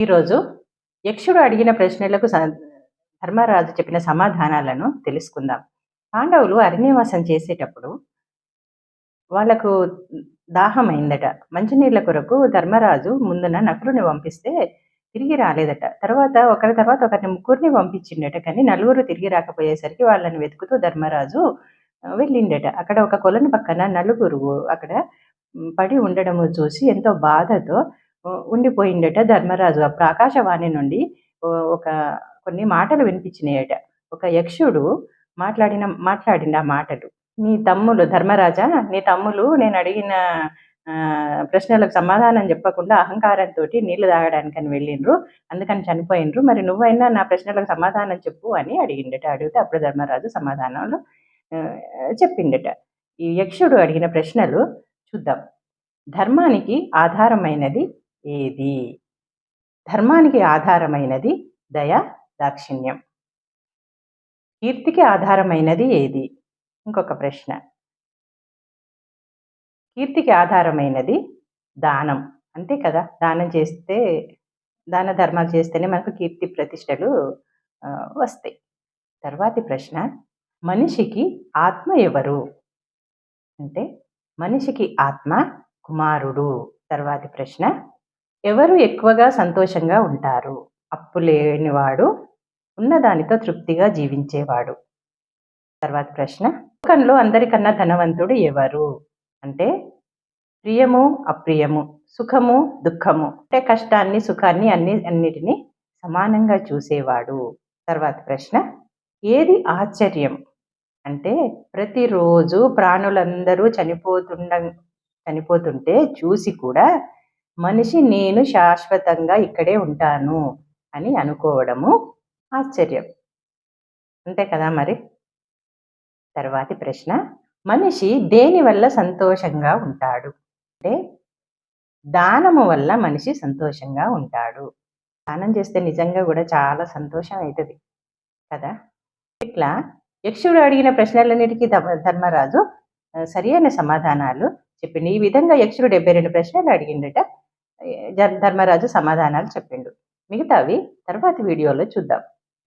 ఈరోజు యక్షుడు అడిగిన ప్రశ్నలకు స- ధర్మరాజు చెప్పిన సమాధానాలను తెలుసుకుందాం. పాండవులు అరణ్యవాసం చేసేటప్పుడు వాళ్ళకు దాహమైందట. మంచినీళ్ళ కొరకు ధర్మరాజు ముందున నకులుని పంపిస్తే తిరిగి రాలేదట. తర్వాత ఒకరి తర్వాత ఒకరిని ముగ్గురిని పంపించిండట. కానీ నలుగురు తిరిగి రాకపోయేసరికి వాళ్ళని వెతుకుతూ ధర్మరాజు వెళ్ళిండట. అక్కడ ఒక కొలను పక్కన నలుగురు అక్కడ పడి ఉండడము చూసి ఎంతో బాధతో ఉండిపోయిండట ధర్మరాజు. అప్పుడు ఆకాశవాణి నుండి ఒక కొన్ని మాటలు వినిపించినాయట. ఒక యక్షుడు మాట్లాడిన మాట్లాడిన ఆ మాటలు. నీ తమ్ములు ధర్మరాజా నీ తమ్ములు నేను అడిగిన ప్రశ్నలకు సమాధానం చెప్పకుండా అహంకారంతో నీళ్ళు తాగడానికని వెళ్ళిండ్రు. అందుకని చనిపోయినరు మరి నువ్వైనా నా ప్రశ్నలకు సమాధానం చెప్పు అని అడిగిండట. అడిగితే అప్పుడు ధర్మరాజు సమాధానాలు చెప్పిండట. ఈ యక్షుడు అడిగిన ప్రశ్నలు చూద్దాం. ధర్మానికి ఆధారమైనది ఏది? ధర్మానికి ఆధారమైనది దయ దాక్షిణ్యం. కీర్తికి ఆధారమైనది ఏది? ఇంకొక ప్రశ్న. కీర్తికి ఆధారమైనది దానం. అంతే కదా? దానం చేస్తే దాన ధర్మాలు చేస్తేనే మనకు కీర్తి ప్రతిష్టలు వస్తాయి. తర్వాతి ప్రశ్న. మనిషికి ఆత్మ ఎవరు? అంటే మనిషికి ఆత్మ కుమారుడు. తర్వాతి ప్రశ్న. ఎవరు ఎక్కువగా సంతోషంగా ఉంటారు? అప్పు లేనివాడు ఉన్నదానితో తృప్తిగా జీవించేవాడు. తర్వాత ప్రశ్న లోకంలో అందరికన్నా ధనవంతుడు ఎవరు? అంటే ప్రియము అప్రియము సుఖము దుఃఖము. అంటే కష్టాన్ని సుఖాన్ని అన్ని అన్నిటినీ సమానంగా చూసేవాడు. తర్వాత ప్రశ్న ఏది ఆశ్చర్యం? అంటే ప్రతిరోజు ప్రాణులందరూ చనిపోతుండ చనిపోతుంటే చూసి కూడా మనిషి నేను శాశ్వతంగా ఇక్కడే ఉంటాను అని అనుకోవడము ఆశ్చర్యం. అంతే కదా మరి? తర్వాతి ప్రశ్న మనిషి దేని వల్ల సంతోషంగా ఉంటాడు? అంటే దానము వల్ల మనిషి సంతోషంగా ఉంటాడు. దానం చేస్తే నిజంగా కూడా చాలా సంతోషం అవుతుంది కదా? ఇట్లా యక్షుడు అడిగిన ప్రశ్నలన్నిటికీ ధర్మరాజు సరియైన సమాధానాలు చెప్పిండు ఈ విధంగా యక్షుడు డెబ్బై రెండు ప్రశ్నలు అడిగిండట. ధర్మరాజు సమాధానాలు చెప్పిండు. మిగతావి తర్వాతి వీడియోలో చూద్దాం.